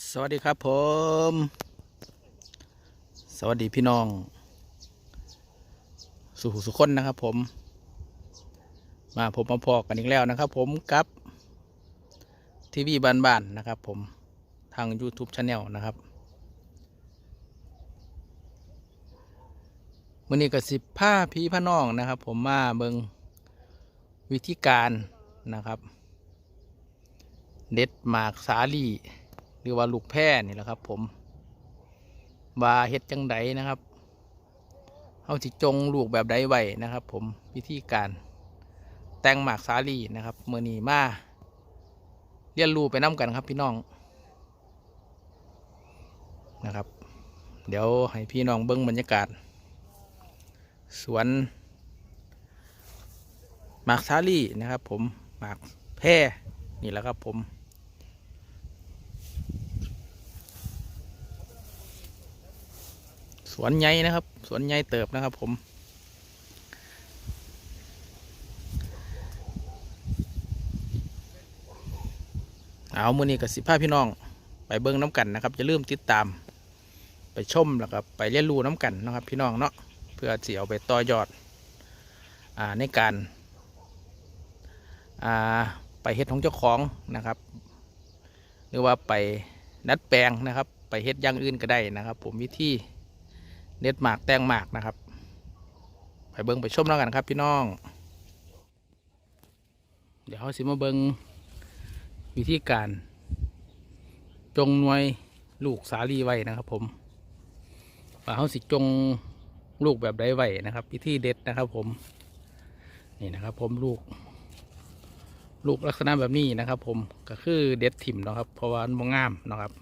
สวัสดีครับผม สวัสดีพี่น้อง สุขสุขคนนะครับผม มาผมมาพอกันอีกแล้วนะครับผมกับทีวีบ้านๆนะครับผมทาง YouTube Channel นะครับมื่อนี้ก็สิบผ้าพี่พน้องนะครับ ผมมาเบิงวิธีการนะครับ เด็ดหมากสาลี่ หรือว่าลูกแพร่นี่แหละครับ ผมว่าเฮ็ดจังไดนะครับเอาสิจงลูกแบบใดไว้นะครับ ผมวิธีการแตงหมากสาลีนะครับเมื่อนีมาเรียนรู้ไปน้กันครับพี่น้องนะครับ เดี๋ยวให้พี่น้องเบิ้งบรรยากาศ สวนหมากสาลีนะครับ ผมหมากแพร่นี่แหละครับผม สวนใหญ่นะครับ สวนใหญ่เติบนะครับผม เอามือนี้กับสิบห้าพี่น้อง ไปเบิ้งน้ำกันนะครับจะลืมติดตาม ไปชมแล้วก็ไปเรียนรู้น้ำกันนะครับ พี่น้องเนาะเพื่อสิเอาไปต่อยอดอ่าในการอ่าไปเฮ็ดของเจ้าของนะครับ หรือว่าไปนัดแปลงนะครับ ไปเฮ็ดอย่างอื่นก็ได้นะครับ ผมวิธี เด็ดหมากแตงหมากนะครับ ไปเบิ้งไปชมแล้วกันครับพี่น้อง เดี๋ยวเขาสิมาเบิ้งวิธีการ จงหน่วยลูกสาลีไว้นะครับ ผมว่าเขาสิจงลูกแบบใดไว้นะครับวิธีเด็ดนะครับ ผม นี่นะครับ ผมลูก ลูกลักษณะแบบนี้นะครับ ผมก็คือเด็ดถิ่มนะครับ เพราะว่ามันงามนะครับ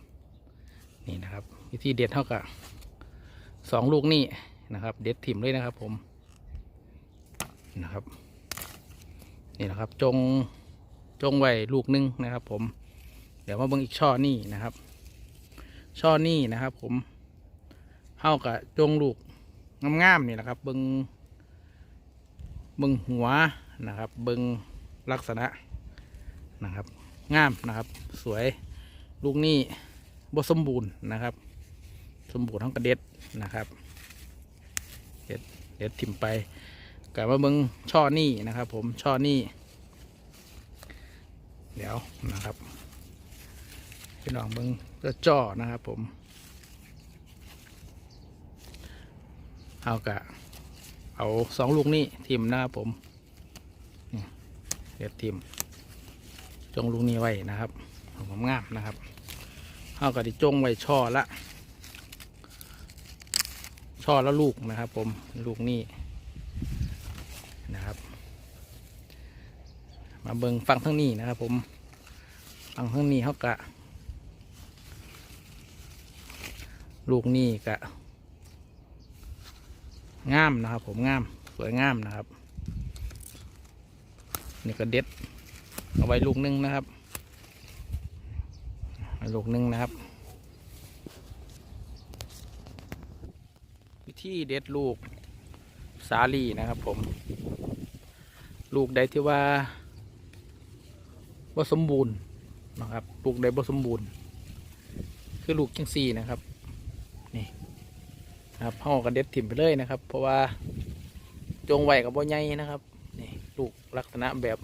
นี่นะครับ วิธีเด็ดเท่ากับ สองลูกนี่นะครับ เด็ดถิ่มเลยนะครับ ผมนะครับ นี่นะครับ จงจงไว้ลูกหนึงนะครับ ผม เดี๋ยวมาเบิ่งอีกช่อนี่นะครับ ช่อนี่นะครับ ผมเท่ากับจงลูกงามๆนี่นะครับ เบิ่งเบิ่งหัวนะครับ เบิ่งลักษณะนะครับ งามนะครับ สวยลูกนี่บ่สมบูรณ์นะครับ สมบูรณ์ทั้งกระเด็ดนะครับเด็ดเด็ดถิ่มไปกลับมาเบิ้งช่อนี่นะครับ ผมช่อนี่เดี๋ยวนะครับพี่น้องเบิ้งเจ้าจ่อนะครับ ผมเอากะเอาสองลูกนี่ทิมนะครับผมเด็ดทิมจงลูกนี้ไว้นะครับผมงามนะครับเอากะที่จงไว้ช่อละ ช่อแล้วลูกนะครับ ผมลูกนี่นะครับ มาเบิงฟังทั้งนี้นะครับ ผมฟังทั้งนี้เขากะ ลูกนี่กะงามนะครับ ผมงามสวยงามนะครับนี่ก็เด็ดเอาไว้ลูกนึงนะครับลูกนึงนะครับ วิธีเด็ดลูกสาลีนะครับผม ลูกใดที่ว่าบ่สมบูรณ์นะครับ ลูกใดบ่สมบูรณ์ คือลูกจังสี่นะครับ นี่นะครับห่อกันเด็ดถิ่มไปเลยนะครับ เพราะว่าจงไวกับบ่ใหญ่นะครับนี่ลูกลักษณะแบบ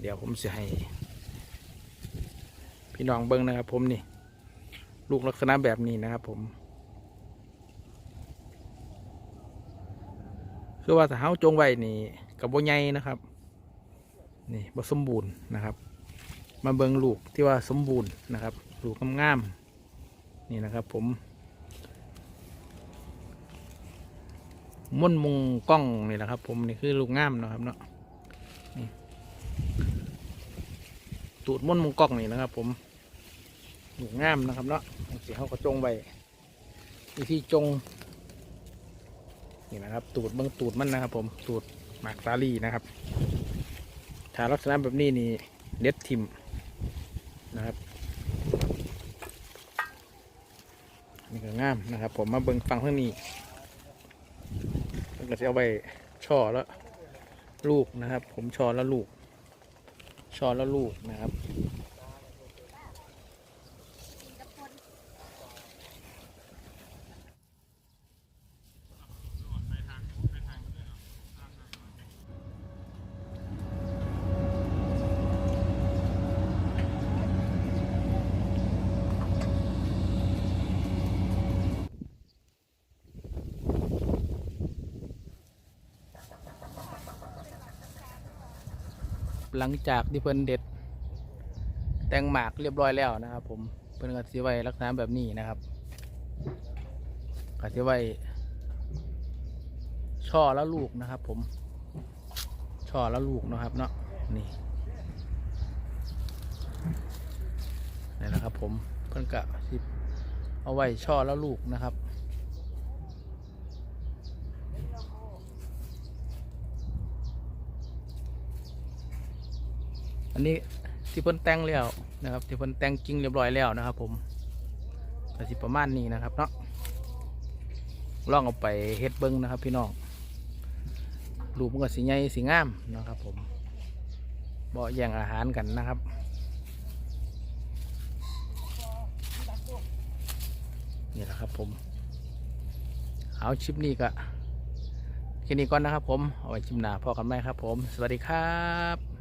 เดี๋ยวผมจะให้ พี่น้องเบิ้งนะครับ ผมนี่ ลูกลักษณะแบบนี้นะครับ ผม คือว่าถ้าเฮาจงไว้นี่กับบ่ใหญ่นะครับ นี่บ่สมบูรณ์นะครับ มาเบิ่งลูกที่ว่าสมบูรณ์นะครับ ลูกงามๆนี่นะครับ ผมม่นมุงกล้องนี่แหละครับ ผมนี่คือลูกงามนะครับเนาะตูดม่นมุงกล้องนี่นะครับ ผมลูกงามนะครับเนาะสีเขาก็จงไว้วิธีจง นี่นะครับ ตูดเบิ้งตูดมันนะครับ ผมตูดหมากสาลี่นะครับถ้าลักษณะแบบนี้นี่เด็ดทิมนะครับนี่ก็งามนะครับ ผมมาเบิ้งฟังข้างนี้ก็จะเอาไปช่อแล้วลูกนะครับ ผมช่อแล้วลูกช่อแล้วลูกนะครับ หลังจากที่เพิ่นเด็ด แต่งหมากเรียบร้อยแล้วนะครับ ผมเพิ่นก็สิไว้ลักษณะแบบนี้นะครับก็สิไว้ช่อแล้วลูกนะครับ ผมช่อแล้วลูกนะครับ เนาะนี่นี่นะครับ ผมเพิ่นกะสิเอาไว้ช่อแล้วลูกนะครับ อันนี้ที่เพิ่นแต่งแล้วนะครับ ที่เพิ่นแต่งจริงเรียบร้อยแล้วนะครับ ผมก็สิประมาณนี้นะครับเนาะลองเอาไปเฮ็ดเบิ้งนะครับ พี่น้องรูปมันก็สีใหญ่สีงามนะครับ ผมบ่แย่งอาหารกันนะครับนี่แหละครับผมเอาชิปนี้ก็แค่นี้ก่อนนะครับ ผมเอาไว้ชิมหน้าพอกันไหมครับ ผม สวัสดีครับ